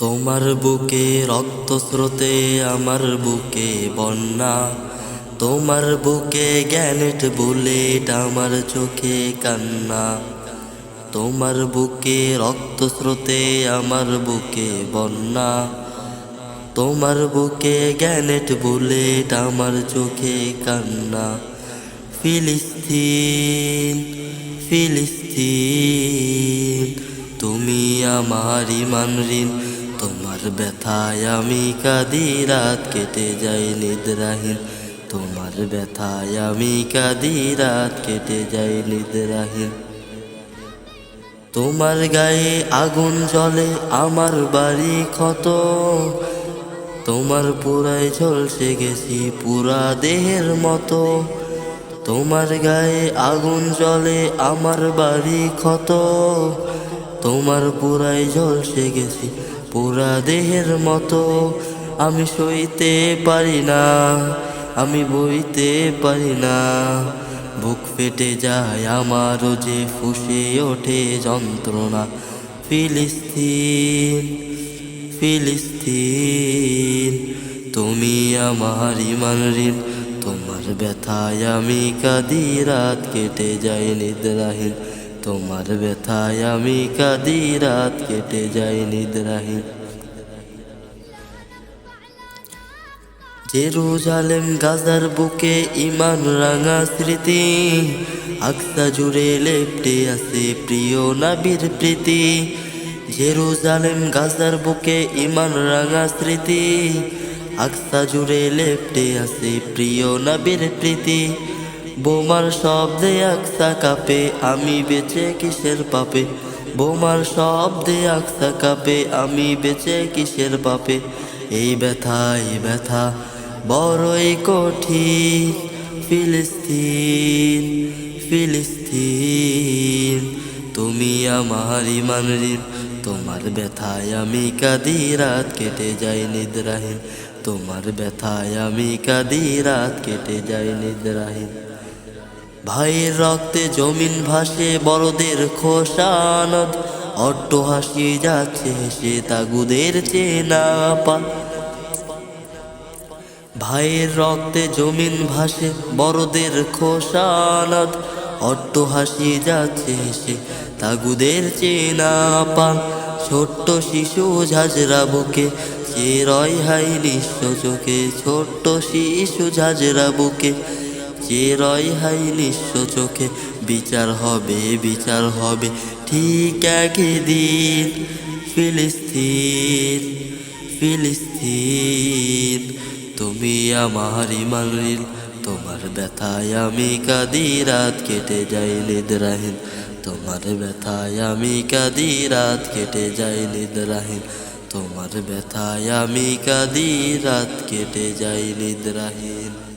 তোমার বুকে রক্ত স্রোতে আমার বুকে বন্যা। তোমার বুকে গ্যানেট বুলেট আমার চোখে কান্না। তোমার বুকে রক্ত স্রোতে আমার বুকে বন্যা। তোমার বুকে গ্যানেট বুলেট আমার চোখে কান্না। ফিলিস্তিন ফিলিস্তিন, তুমি আমার ইমান ঋণ। তোমার ব্যথায় আমি কাঁদি, রাত কেটে যাই নিদ্রাহীন। তোমার ব্যথায় আমি কাঁদি, রাত কেটে যাই নিদ্রাহীন। তোমার গায়ে আগুন জ্বলে আমার বাড়ি ক্ষত। তোমার পুরাই ঝলসে গেছি পুরা দেহের মতো। তোমার গায়ে আগুন জ্বলে আমার বাড়ি ক্ষত। তোমার পুরাই ঝলসে গেছি পুরা দেহের মতো আমি সইতে পারি না, আমি বইতে পারি না। বুক ফেটে যায় আমারও যে ফুসে ওঠে যন্ত্রণা। ফিলিস্তিন ফিলিস্তিন, তুমি আমার ইমান ঋণ। তোমার ব্যথায় আমি কাঁদি, রাত কেটে যাই নিদ্রাহীন। তোমার ব্যথায় আমি কাঁদি, রাত কেটে যাই নিদ্রাহীন। জেরুজালেম গাজার বুকে ইমান রাঙা স্মৃতি, আকসা জুড়ে লেপটে আছে প্রিয় নাবির প্রীতি। জেরুজালেম গাজার বুকে ইমান রাঙা স্মৃতি, আকসা জুড়ে লেপটে আছে প্রিয় নাবির প্রীতি। বোমার শব্দে আকসা কাপে, আমি বেঁচে কিসের পাপে? বোমার শব্দে আকসা কাপে, আমি বেঁচে কিসের পাপে? এই ব্যথা এই ব্যথা বড়ই কঠিন। ফিলিস্তিন ফিলিস্তিন, তুমি আমার ইমান তোমার ব্যথায় আমি কাঁদি, রাত কেটে যাই নিদ্রাহীন। তোমার ব্যথায় আমি কাঁদি, রাত কেটে যাই নিদ্রাহীন। ভাইয়ের রক্তে জমিন ভাসে, বড়দের খোসানত। অট্ট হাসি যাচ্ছে, সে তাগুদের চেনা পা। ভাইয়ের রক্তে জমিন ভাসে, বড়দের খোসানত। অট্ট হাসি যাচ্ছে, সে তাগুদের চেনা পান ছোট্ট শিশু ঝাঁঝরা বুকে, সে রয় হাই নিঃস্ব চোখে। ছোট্ট শিশু ঝাঁঝরা বুকে যে রয় হাই নিঃস্ব চোখে, বিচার হবে বিচার হবে, ঠিক একদিন। ফিলিস্তিন ফিলিস্তিন, তুমি আমার ইমান ঋণ তোমার ব্যথায় আমি কাঁদি, রাত কেটে যাই নিদ্রাহীন। তোমার ব্যথায় আমি কাঁদি, রাত কেটে যাই নিদ্রাহীন। তোমার ব্যথায় আমি কাঁদি, রাত কেটে যাই নিদ্রাহীন।